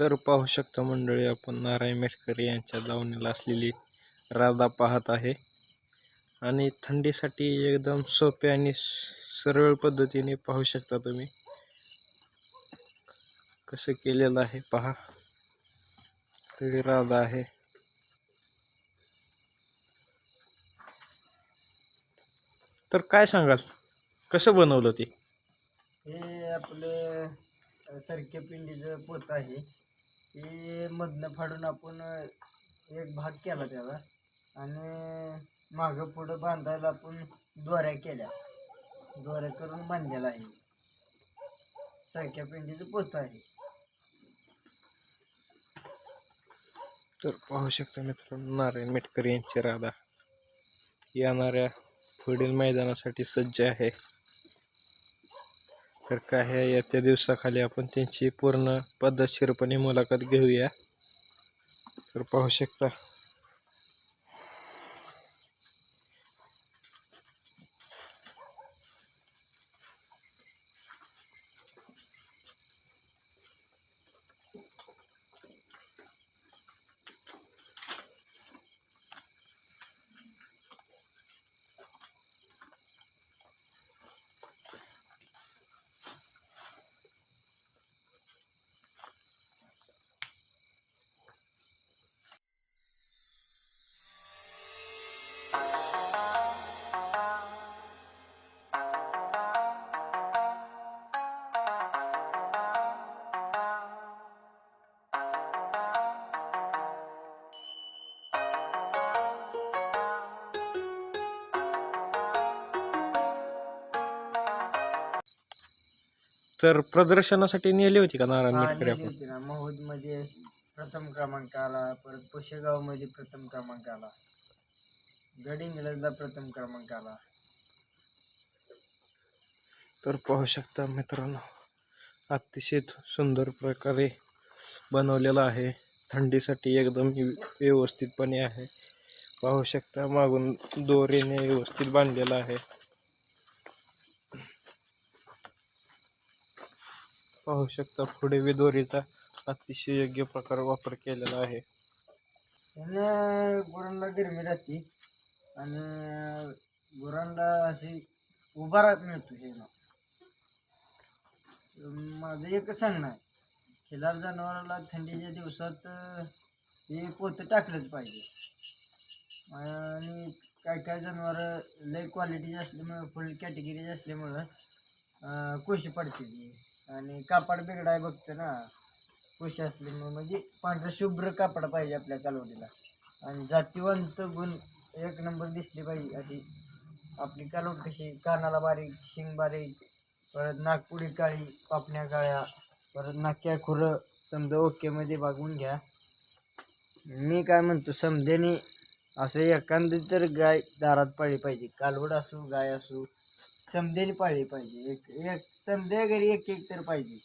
तर पाहू शकता मंडळी आपण नारायण मेटकर यांच्या लावणीला असलेली राधा पाहत आहे. आणि थंडीसाठी एकदम सोपे आणि सरळ पद्धतीने पाहू शकता तुम्ही. कसं केलेलं आहे पहा. ही राधा आहे. तर काय सांगाल? कसं बनवलं ते? हे आपलं सरके पिंडीचं पोत आहे. ते मधनं फाडून आपण एक भाग केला त्याला. आणि मागं पुढं बांधायला आपण दोऱ्या केल्या. दोऱ्या करून बांधलेला आहे. सारख्या पिंडीचं पोत आहे. तर पाहू शकता मित्रांनो नारायण मेटकर यांची राधा. येणाऱ्या पुढील मैदानासाठी सज्ज आहे. तर काय आहे. येत्या दिवसाखाली आपण त्यांची पूर्ण पद्धतशीरपणे मुलाखत घेऊया. तर पाहू शकता. तर प्रदर्शनासाठी नेली होती का नारायण मेटकर आपण होती ना. महुदमध्ये प्रथम क्रमांक आला परत पुशेगावमध्ये प्रथम क्रमांक आला गडिंग्लजला प्रथम क्रमांक आला तर पाहू शकता मित्रांनो अतिशय सुंदर प्रकारे बनवलेला आहे. थंडीसाठी एकदम व्य- व्यवस्थितपणे आहे. पाहू शकता मागून दोरीने व्यवस्थित बांधलेला आहे. पाहू शकता पुढे बी दोरीचा अतिशय योग्य प्रकारे वापर केलेला आहे. गुरांना गरमी राहते आणि गुरांना अशी उभा राहत मिळतो हे ना माझं एकच सांगणं आहे. खिलार जनावराला थंडीच्या दिवसात हे पोतं टाकलंच पाहिजे. आणि काय काय जनावर लय क्वालिटीचे असल्यामुळं फुल कॅटेगरीचे असल्यामुळं कोशी पडते आणि कापड बिघडाय बघतो ना. कोशी असली म्हणजे पांढरं शुभ्र कापड पाहिजे आपल्या कालवडीला. आणि जातीवंत गुण एक नंबर दिसली पाहिजे. अशी आपली कालवड कशी? कानाला बारीक शिंग बारीक परत नागपुडी काळी पापण्या काळ्या परत नाक्या खुरं. समजा ओकेमध्ये बागवून घ्या. मी काय म्हणतो समजेने असं एखादी तर गाय दारात पाळली पाहिजे. कालवड असू गाय असू समजेने पाळली पाहिजे. एक एक समजे घरी एक एक तर पाहिजे.